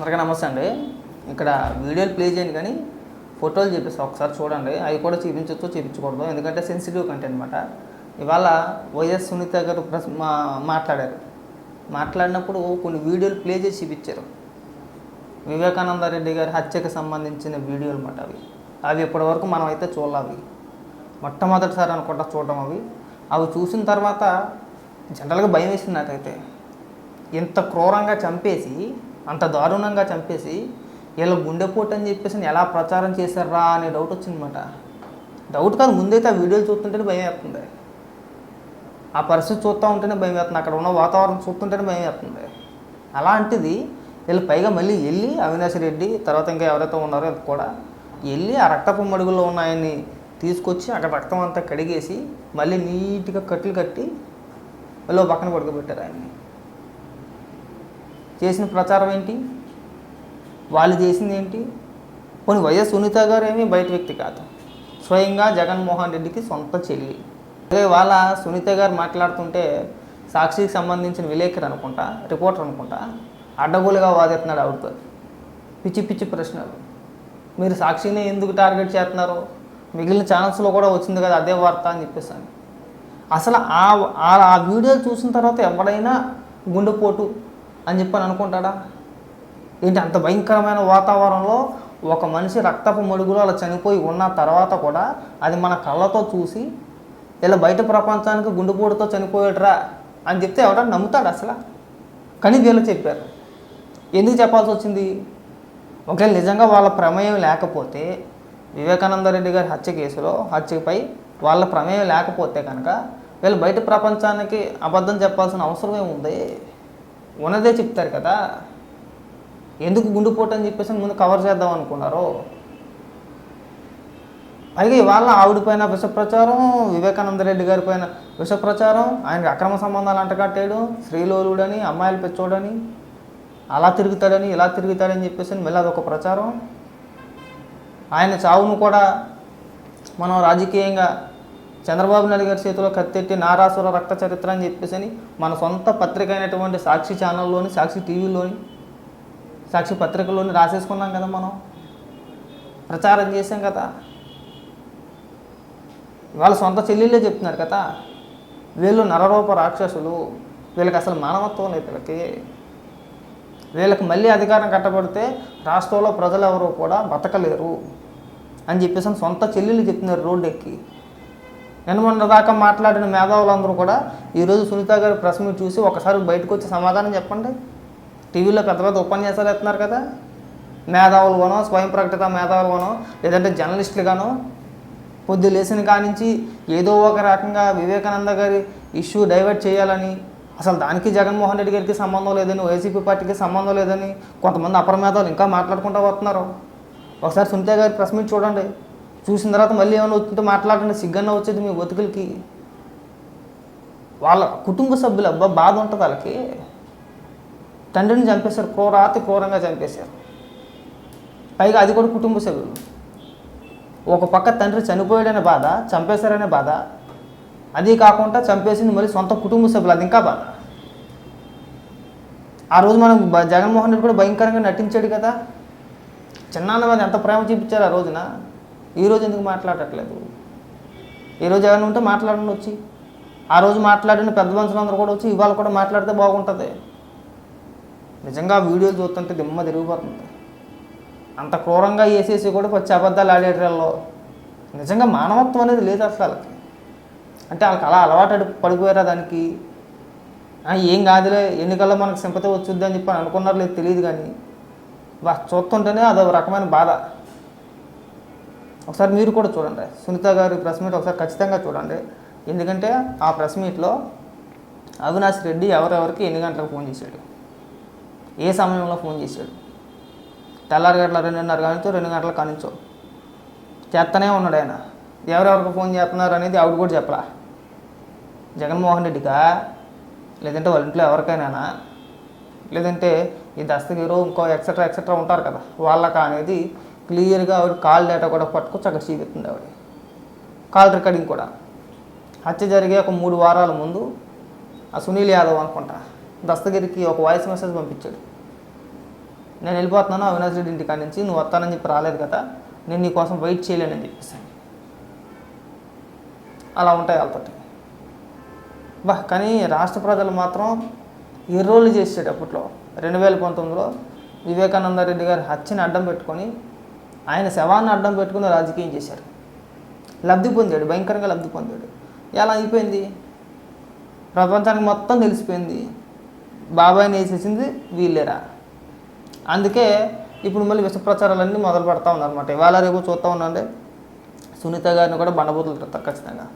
అందరికీ నమస్తే అండి. ఇక్కడ వీడియోలు ప్లే చేయండి కానీ ఫోటోలు చూపిస్తాను ఒకసారి చూడండి. అవి కూడా చూపించవచ్చు చూపించకూడదు ఎందుకంటే సెన్సిటివ్ కంటెంట్ అనమాట ఇవాళ వైఎస్ సునీత గారు మా మాట్లాడారు. మాట్లాడినప్పుడు కొన్ని వీడియోలు ప్లే చేసి చూపించారు. వివేకానంద రెడ్డి గారి హత్యకు సంబంధించిన వీడియోలు అనమాట అవి. అవి ఇప్పటివరకు మనం అయితే చూడాలి అవి మొట్టమొదటిసారి అనుకుంటా చూడడం అవి. అవి చూసిన తర్వాత జనరల్గా భయం వేసింది నాకైతే. ఇంత క్రూరంగా చంపేసి అంత దారుణంగా చంపేసి వీళ్ళ గుండెపోటు అని చెప్పేసి ఎలా ప్రచారం చేశారా అనే డౌట్ వచ్చిందన్నమాట. డౌట్ కాదు ముందైతే ఆ వీడియోలు చూస్తుంటేనే భయం వేస్తుంది. ఆ పరిస్థితి చూస్తూ ఉంటేనే భయం వేస్తుంది. అక్కడ ఉన్న వాతావరణం చూస్తుంటేనే భయం వేస్తుంది. అలాంటిది వీళ్ళు పైగా మళ్ళీ వెళ్ళి అవినాష్ రెడ్డి తర్వాత ఇంకా ఎవరైతే ఉన్నారో వీళ్ళు కూడా వెళ్ళి ఆ రక్తపు మడుగులో ఉన్న ఆయన్ని తీసుకొచ్చి అక్కడ రక్తం అంతా కడిగేసి మళ్ళీ నీట్గా కట్లు కట్టి మళ్ళీ పక్కన పడుకోబెట్టారు ఆయన్ని. చేసిన ప్రచారం ఏంటి? వాళ్ళు చేసింది ఏంటి? కొన్ని వైఎస్ సునీత గారు ఏమీ బయట వ్యక్తి కాదు. స్వయంగా జగన్మోహన్ రెడ్డికి సొంత చెల్లి. అదే వాళ్ళ సునీత గారు మాట్లాడుతుంటే సాక్షికి సంబంధించిన విలేకరు అనుకుంటా రిపోర్టర్ అనుకుంటా అడ్డగోలుగా వాదిస్తున్నాడు ఆవిడతో. పిచ్చి పిచ్చి ప్రశ్నలు. మీరు సాక్షిని ఎందుకు టార్గెట్ చేస్తున్నారు? మిగిలిన ఛానల్స్లో కూడా వచ్చింది కదా అదే వార్త అని చెప్పేసాను అసలు ఆ ఆ- వీడియో చూసిన తర్వాత ఎవడైనా గుండెపోటు అని చెప్పని అనుకుంటాడా? ఏంటి అంత భయంకరమైన వాతావరణంలో ఒక మనిషి రక్తపు మడుగులో అలా చనిపోయి ఉన్న తర్వాత కూడా అది మన కళ్ళతో చూసి ఇలా బయట ప్రపంచానికి గుండెపోటుతో చనిపోయాడురా అని చెప్తే ఎవడన్నా నమ్ముతాడు అసలు? కానీ వీళ్ళు చెప్పారు. ఎందుకు చెప్పాల్సి వచ్చింది? ఒకవేళ నిజంగా వాళ్ళ ప్రమేయం లేకపోతే వివేకానంద రెడ్డి గారి హత్య కేసులో హత్యపై వాళ్ళ ప్రమేయం లేకపోతే కనుక వీళ్ళు బయట ప్రపంచానికి అబద్ధం చెప్పాల్సిన అవసరం ఏముంది ఉన్నదే చెప్తారు కదా. ఎందుకు గుండుపోటు అని చెప్పేసి ముందు కవర్ చేద్దాం అనుకున్నారు. పైగా ఇవాళ ఆవిడ పైన విష ప్రచారం వివేకానంద రెడ్డి గారి పైన విష ప్రచారం ఆయనకి అక్రమ సంబంధాలు అంటకట్టేయడం స్త్రీలోలుడని అమ్మాయిలు పెచ్చోడని అలా తిరుగుతాడని ఇలా తిరుగుతాడని చెప్పేసి మళ్ళీ అదొక ప్రచారం. ఆయన చావును కూడా మనం రాజకీయంగా చంద్రబాబు నాయుడు గారి చేతిలో కత్తెట్టి నారాసుర రక్త చరిత్ర అని చెప్పేసి అని మన సొంత పత్రిక అయినటువంటి సాక్షి ఛానల్లోని సాక్షి టీవీలోని సాక్షి పత్రికలోని రాసేసుకున్నాం కదా మనం. ప్రచారం చేసాం కదా. వాళ్ళ సొంత చెల్లెళ్ళే చెప్తున్నారు కదా. వీళ్ళు నరరూప రాక్షసులు. వీళ్ళకి అసలు మానవత్వం లేదు వీళ్ళకి. వీళ్ళకి మళ్ళీ అధికారం కట్టబడితే రాష్ట్రంలో ప్రజలు ఎవరు కూడా బతకలేరు అని చెప్పేసి సొంత చెల్లెళ్ళు చెప్తున్నారు రోడ్డు ఎక్కి. నేను మొన్న దాకా మాట్లాడిన మేధావులందరూ కూడా ఈరోజు సునీత గారి ప్రెస్ మీట్ చూసి ఒకసారి బయటకు వచ్చి సమాధానం చెప్పండి. టీవీలో పెద్ద పెద్ద ఉపన్యాసాలు ఎత్తున్నారు కదా. మేధావులు గానో స్వయం ప్రకటిత మేధావులు గానో లేదంటే జర్నలిస్టులు గానో పొద్దు లేచిన కానించి ఏదో ఒక రకంగా వివేకానంద గారి ఇష్యూ డైవర్ట్ చేయాలని అసలు దానికి జగన్మోహన్ రెడ్డి గారికి సంబంధం లేదని వైసీపీ పార్టీకి సంబంధం లేదని కొంతమంది అపరమేధావులు ఇంకా మాట్లాడుకుంటూ వస్తున్నారు. ఒకసారి సునీత గారి ప్రెస్ మీట్ చూడండి. చూసిన తర్వాత మళ్ళీ ఏమైనా వచ్చింటే మాట్లాడండి సిగ్గన్న వచ్చేది మీ బతుకులకి. వాళ్ళ కుటుంబ సభ్యులు అబ్బా బాధ ఉంటుంది వాళ్ళకి. తండ్రిని చంపేశారు క్రూరాతి క్రూరంగా చంపేశారు. పైగా అది కూడా కుటుంబ సభ్యులు. ఒక పక్క తండ్రి చనిపోయాడనే బాధ చంపేశారనే బాధ. అది కాకుండా చంపేసింది మళ్ళీ సొంత కుటుంబ సభ్యులు అది ఇంకా బాధ. ఆ రోజు మనం జగన్మోహన్ రెడ్డి కూడా భయంకరంగా నటించాడు కదా. చిన్నాన్న మీద ఎంత ప్రేమ చూపించారు ఆ రోజున. ఈ రోజు ఎందుకు మాట్లాడట్లేదు? ఈరోజు రోజు ఏమైనా ఉంటే మాట్లాడండి వచ్చి. ఆ రోజు మాట్లాడిన పెద్ద మనుషులందరూ కూడా వచ్చి ఇవాళ కూడా మాట్లాడితే బాగుంటుంది. నిజంగా ఆ వీడియోలు చూస్తుంటే దిమ్మ తిరిగిపోతుంది. అంత క్రూరంగా వేసేసి కూడా వచ్చి అబద్ధాలు ఆడేటల్లో నిజంగా మానవత్వం అనేది లేదు అసలు వాళ్ళకి. అంటే వాళ్ళకి అలా అలవాటు పడిపోయారా దానికి? ఏం కాదులే ఎన్నికల్లో మనకు సింపతి వచ్చుద్ది అని చెప్పి అనుకున్నారు లేదు తెలియదు కానీ చూస్తుంటేనే అదో రకమైన బాధ. ఒకసారి మీరు కూడా చూడండి. సునీత గారి ప్రెస్ మీట్ ఒకసారి ఖచ్చితంగా చూడండి. ఎందుకంటే ఆ ప్రెస్ మీట్లో అవినాష్ రెడ్డి ఎవరెవరికి ఎన్ని గంటలకు ఫోన్ చేశాడు? ఏ సమయంలో ఫోన్ చేశాడు? తెల్లారి గంటల రెండున్నర కానించో రెండు గంటల కానించో. చేస్తూనే ఉన్నాడు ఆయన. ఎవరెవరికి ఫోన్ చేస్తున్నారు అనేది ఆవిడ కూడా చెప్పలా. జగన్మోహన్ రెడ్డికా? లేదంటే వాళ్ళ ఇంట్లో ఎవరికైనా లేదంటే ఈ దస్తగిరు ఇంకో ఎక్సెట్రా ఎక్సెట్రా ఉంటారు కదా. వాళ్ళకా అనేది క్లియర్గా ఆవిడ కాల్ డేటా కూడా పట్టుకొచ్చి అక్కడ చూపిస్తుంది ఆవిడ. కాల్ రికార్డింగ్ కూడా. హత్య జరిగే ఒక మూడు వారాల ముందు ఆ సునీల్ యాదవ్ అనుకుంటా దస్తగిరికి ఒక వాయిస్ మెసేజ్ పంపించాడు. నేను వెళ్ళిపోతున్నాను అవినాష్ రెడ్డి ఇంటికాడ నుంచి నువ్వు వస్తానని చెప్పి రాలేదు కదా నేను నీ కోసం వెయిట్ చేయలేనని చెప్పేసి అలా ఉంటాయి వాళ్ళతోటి. బా కానీ రాష్ట్ర ప్రజలు మాత్రం ఎర్రోళ్ళు చేసాడు అప్పట్లో రెండు వేల పంతొమ్మిదిలో వివేకానంద రెడ్డి గారి హత్యని అడ్డం పెట్టుకొని ఆయన శవాన్ని అడ్డం పెట్టుకుని రాజకీయం చేశారు. లబ్ధి పొందాడు భయంకరంగా లబ్ధి పొందాడు. ఎలా అయిపోయింది? ప్రపంచానికి మొత్తం తెలిసిపోయింది. బాబాయ్ని వేసేసింది వీళ్ళేరా. అందుకే ఇప్పుడు మళ్ళీ విష ప్రచారాలన్నీ మొదలు పెడతా ఉన్నారన్నమాట. ఇవాళ రేపు చూస్తూ ఉన్నాంటే సునీత గారిని కూడా బండబూతులు ఖచ్చితంగా.